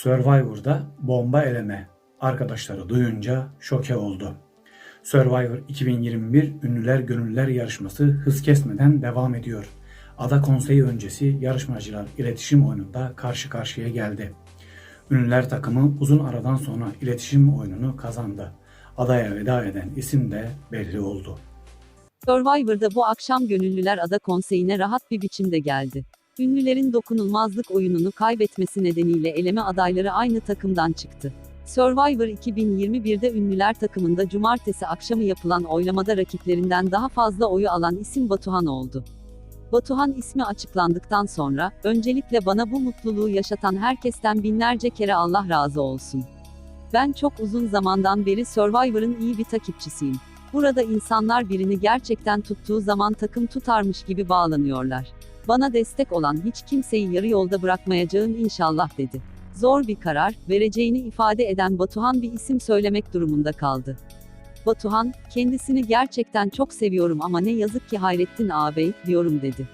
Survivor'da bomba eleme. Arkadaşları duyunca şoke oldu. Survivor 2021 Ünlüler Gönüllüler yarışması hız kesmeden devam ediyor. Ada konseyi öncesi yarışmacılar iletişim oyununda karşı karşıya geldi. Ünlüler takımı uzun aradan sonra iletişim oyununu kazandı. Adaya veda eden isim de belli oldu. Survivor'da bu akşam Gönüllüler Ada Konseyi'ne rahat bir biçimde geldi. Ünlülerin dokunulmazlık oyununu kaybetmesi nedeniyle eleme adayları aynı takımdan çıktı. Survivor 2021'de Ünlüler takımında cumartesi akşamı yapılan oylamada rakiplerinden daha fazla oyu alan isim Batuhan oldu. Batuhan ismi açıklandıktan sonra, öncelikle bana bu mutluluğu yaşatan herkesten binlerce kere Allah razı olsun. Ben çok uzun zamandan beri Survivor'ın iyi bir takipçisiyim. Burada insanlar birini gerçekten tuttuğu zaman takım tutarmış gibi bağlanıyorlar. Bana destek olan hiç kimseyi yarı yolda bırakmayacağım inşallah dedi. Zor bir karar, vereceğini ifade eden Batuhan bir isim söylemek durumunda kaldı. Batuhan, kendisini gerçekten çok seviyorum ama ne yazık ki Hayrettin ağabey, diyorum dedi.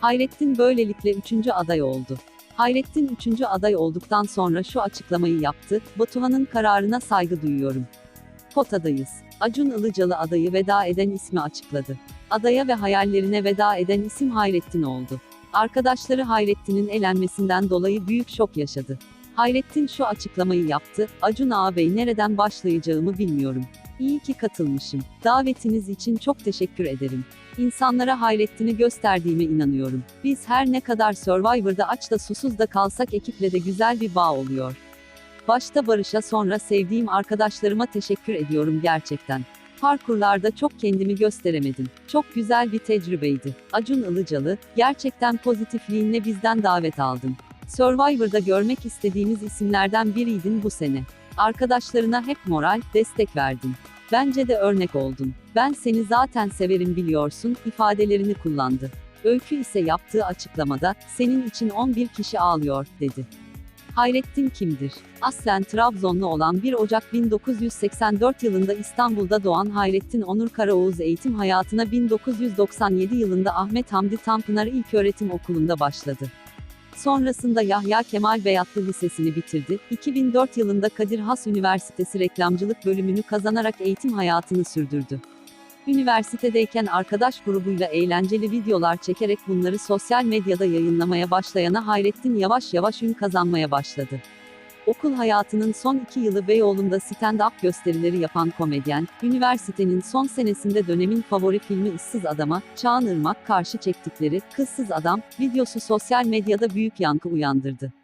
Hayrettin böylelikle üçüncü aday oldu. Hayrettin üçüncü aday olduktan sonra şu açıklamayı yaptı, Batuhan'ın kararına saygı duyuyorum. Potadayız. Acun Ilıcalı adayı veda eden ismi açıkladı. Adaya ve hayallerine veda eden isim Hayrettin oldu. Arkadaşları Hayrettin'in elenmesinden dolayı büyük şok yaşadı. Hayrettin şu açıklamayı yaptı, Acun ağabey nereden başlayacağımı bilmiyorum. İyi ki katılmışım. Davetiniz için çok teşekkür ederim. İnsanlara Hayrettin'i gösterdiğime inanıyorum. Biz her ne kadar Survivor'da aç da susuz da kalsak ekiple de güzel bir bağ oluyor. Başta Barış'a sonra sevdiğim arkadaşlarıma teşekkür ediyorum gerçekten. Parkurlarda çok kendimi gösteremedim. Çok güzel bir tecrübeydi. Acun Ilıcalı, gerçekten pozitifliğinle bizden davet aldın. Survivor'da görmek istediğimiz isimlerden biriydin bu sene. Arkadaşlarına hep moral, destek verdin. Bence de örnek oldun. Ben seni zaten severim biliyorsun, ifadelerini kullandı. Öykü ise yaptığı açıklamada, senin için 11 kişi ağlıyor, dedi. Hayrettin kimdir? Aslen Trabzonlu olan 1 Ocak 1984 yılında İstanbul'da doğan Hayrettin Onur Karaoğuz eğitim hayatına 1997 yılında Ahmet Hamdi Tanpınar İlköğretim Okulu'nda başladı. Sonrasında Yahya Kemal Beyatlı Lisesi'ni bitirdi. 2004 yılında Kadir Has Üniversitesi Reklamcılık bölümünü kazanarak eğitim hayatını sürdürdü. Üniversitedeyken arkadaş grubuyla eğlenceli videolar çekerek bunları sosyal medyada yayınlamaya başlayana Hayrettin yavaş yavaş ün kazanmaya başladı. Okul hayatının son iki yılı Beyoğlu'nda stand-up gösterileri yapan komedyen, üniversitenin son senesinde dönemin favori filmi Issız Adam'a, Çağan Irmak karşı çektikleri Kızsız Adam videosu sosyal medyada büyük yankı uyandırdı.